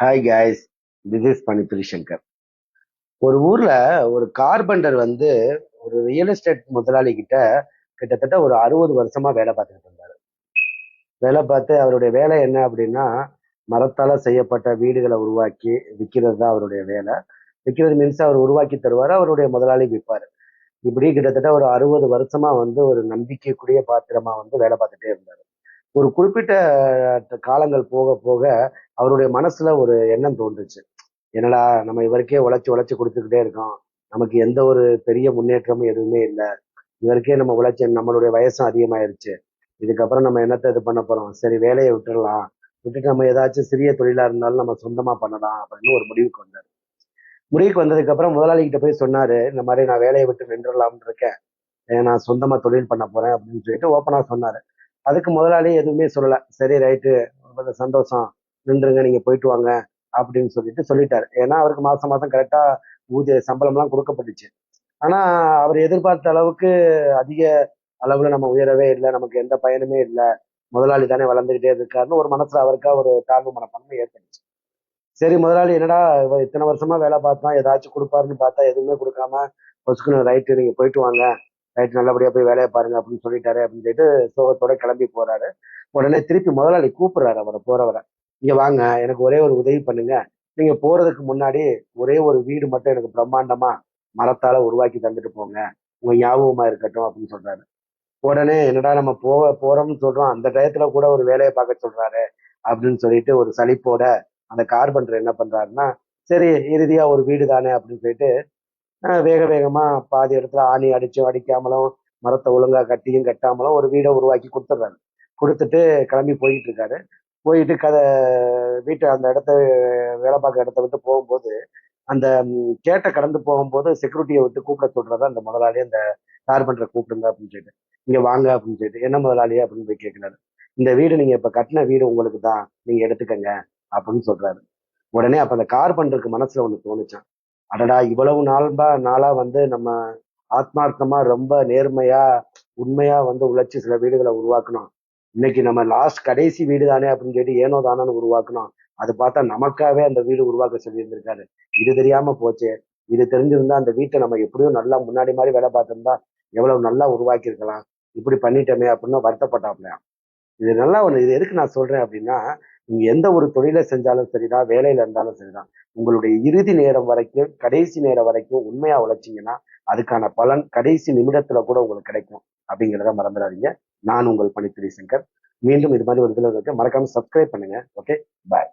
Hi guys this is Panithri Shankar ஒரு ஊர்ல ஒரு கார்பெண்டர் வந்து ஒரு ரியல் எஸ்டேட் முதலாளி கிட்ட கிட்டத்தட்ட ஒரு அறுபது வருஷமா வேலை பார்த்துக்கிட்டு இருந்தாரு. வேலை பார்த்து அவருடைய வேலை என்ன அப்படின்னா மரத்தால செய்யப்பட்ட வீடுகளை உருவாக்கி விற்கிறது தான் அவருடைய வேலை. விற்கிறது மீன்ஸ் அவர் உருவாக்கி தருவார் அவருடைய முதலாளி விற்பார் இப்படி கிட்டத்தட்ட ஒரு அறுபது வருஷமா வந்து ஒரு நம்பிக்கைக்குரிய பாத்திரமா வந்து வேலை பார்த்துட்டே இருந்தார். ஒரு குறிப்பிட்ட காலங்கள் போக போக அவருடைய மனசுல ஒரு எண்ணம் தோன்றுச்சு. என்னடா நம்ம இவருக்கே உழைச்சி உழைச்சி கொடுத்துக்கிட்டே இருக்கோம். நமக்கு எந்த ஒரு பெரிய முன்னேற்றமும் எதுவுமே இல்லை. இவருக்கே நம்ம உழைச்சி நம்மளுடைய வயசும் அதிகமாயிருச்சு. இதுக்கப்புறம் நம்ம என்னத்தை இது பண்ண போறோம்? சரி வேலையை விட்டுடலாம் விட்டுட்டு நம்ம ஏதாச்சும் சிறிய தொழிலா இருந்தாலும் நம்ம சொந்தமா பண்ணலாம் அப்படின்னு ஒரு முடிவுக்கு வந்தார். முடிவுக்கு வந்ததுக்கு அப்புறம் முதலாளி கிட்ட போய் சொன்னாரு இந்த மாதிரி நான் வேலையை விட்டு நின்றுடலாம்னு இருக்கேன். நான் சொந்தமா தொழில் பண்ண போறேன் அப்படின்னு சொல்லிட்டு ஓப்பனா சொன்னாரு. அதுக்கு முதலாளி எதுவுமே சொல்லல. சரி ரைட்டு சந்தோஷம். நின்றுங்க நீங்க போயிட்டு வாங்க அப்படின்னு சொல்லிட்டு சொல்லிட்டாரு. ஏன்னா அவருக்கு மாசம் மாசம் கரெக்டா ஊதிய சம்பளம்லாம் கொடுக்கப்பட்டுச்சு. ஆனா அவர் எதிர்பார்த்த அளவுக்கு அதிக அளவுல நம்ம உயரவே இல்லை. நமக்கு எந்த பயனுமே இல்லை. முதலாளி தானே வளர்ந்துக்கிட்டே இருக்காருன்னு ஒரு மனசுல அவருக்கா ஒரு தாழ்வு மனப்பான்மை ஏற்பட்டுச்சு. சரி முதலாளி என்னடா இவ இத்தனை வருஷமா வேலை பார்த்தா ஏதாச்சும் கொடுப்பாருன்னு பார்த்தா எதுவுமே கொடுக்காம பொசுக்குன்னு ரைட்டு நீங்க போயிட்டு வாங்க. ரைட் நல்லபடியா போய் வேலையை பாருங்க அப்படின்னு சொல்லிட்டாரு அப்படின்னு சொல்லிட்டு சோகத்தோட கிளம்பி போறாரு. உடனே திருப்பி முதலாளி கூப்பிடுறாரு அவரை போறவரை. இங்க வாங்க எனக்கு ஒரே ஒரு உதவி பண்ணுங்க. நீங்க போறதுக்கு முன்னாடி ஒரே ஒரு வீடு மட்டும் எனக்கு பிரம்மாண்டமா மரத்தால உருவாக்கி தந்துட்டு போங்க. உங்க ஞாபகமா இருக்கட்டும் அப்படின்னு சொல்றாரு. உடனே என்னடா நம்ம போக போறோம்னு சொல்றோம். அந்த டயத்துல கூட ஒரு வேலையை பார்க்க சொல்றாரு அப்படின்னு சொல்லிட்டு ஒரு சளிப்போட அந்த கார்பெண்டர் என்ன பண்றாருன்னா சரி இறுதியா ஒரு வீடு தானே அப்படின்னு சொல்லிட்டு வேக வேகமாக பாதி இடத்துல ஆணி அடிச்சும் அடிக்காமலும் மரத்தை ஒழுங்கா கட்டியும் கட்டாமலும் ஒரு வீடை உருவாக்கி கொடுத்துட்றாரு கொடுத்துட்டு கிளம்பி போயிட்டு இருக்காரு. போயிட்டு கதை வீட்டை அந்த இடத்த வேலை பார்க்க இடத்த விட்டு போகும்போது அந்த கேட்டை கடந்து போகும்போது செக்யூரிட்டியை விட்டு கூப்பிட சொல்றத அந்த முதலாளி அந்த கார்பெண்டரை கூப்பிடுங்க அப்படின்னு சொல்லிட்டு இங்கே வாங்க அப்படின்னு சொல்லிட்டு என்ன முதலாளி? அப்படின்னு போய் கேட்குறாரு. இந்த வீடு நீங்கள் இப்போ கட்டின வீடு உங்களுக்கு தான் நீங்கள் எடுத்துக்கங்க அப்படின்னு சொல்கிறாரு உடனே அப்போ அந்த கார்பெண்டருக்கு மனசில் ஒன்று தோணுச்சான் அடடா இவ்வளவு நாள்பா நாளா வந்து நம்ம ஆத்மார்த்தமா ரொம்ப நேர்மையா உண்மையா வந்து உழைச்சி சில வீடுகளை உருவாக்கணும் இன்னைக்கு நம்ம லாஸ்ட் கடைசி வீடு தானே அப்படின்னு கேட்டு ஏனோ தானோன்னு உருவாக்கணும் அது பார்த்தா நமக்காகவே அந்த வீடு உருவாக்க சொல்லி இருந்திருக்காரு இது தெரியாம போச்சு. இது தெரிஞ்சிருந்தா அந்த வீட்டை நம்ம எப்படியும் நல்லா முன்னாடி மாதிரி வேலை பார்த்திருந்தா எவ்வளவு நல்லா உருவாக்கியிருக்கலாம். இப்படி பண்ணிட்டோமே அப்படின்னு வருத்தப்பட்டாப்லையா. இது நல்லா ஒண்ணு இது எதுக்கு நான் சொல்றேன் அப்படின்னா நீங்க எந்த ஒரு தொழிலை செஞ்சாலும் சரிதான் வேலையில இருந்தாலும் சரிதான். உங்களுடைய இறுதி நேரம் வரைக்கும் கடைசி நேரம் வரைக்கும் உண்மையா உழைச்சீங்கன்னா அதுக்கான பலன் கடைசி நிமிடத்துல கூட உங்களுக்கு கிடைக்கும். அப்படிங்கிறத மறந்துடாதீங்க. நான் உங்கள் பணித்துறை சங்கர். மீண்டும் இது மாதிரி ஒரு இதில் இருக்க. மறக்காம சப்ஸ்கிரைப் பண்ணுங்க. Okay bye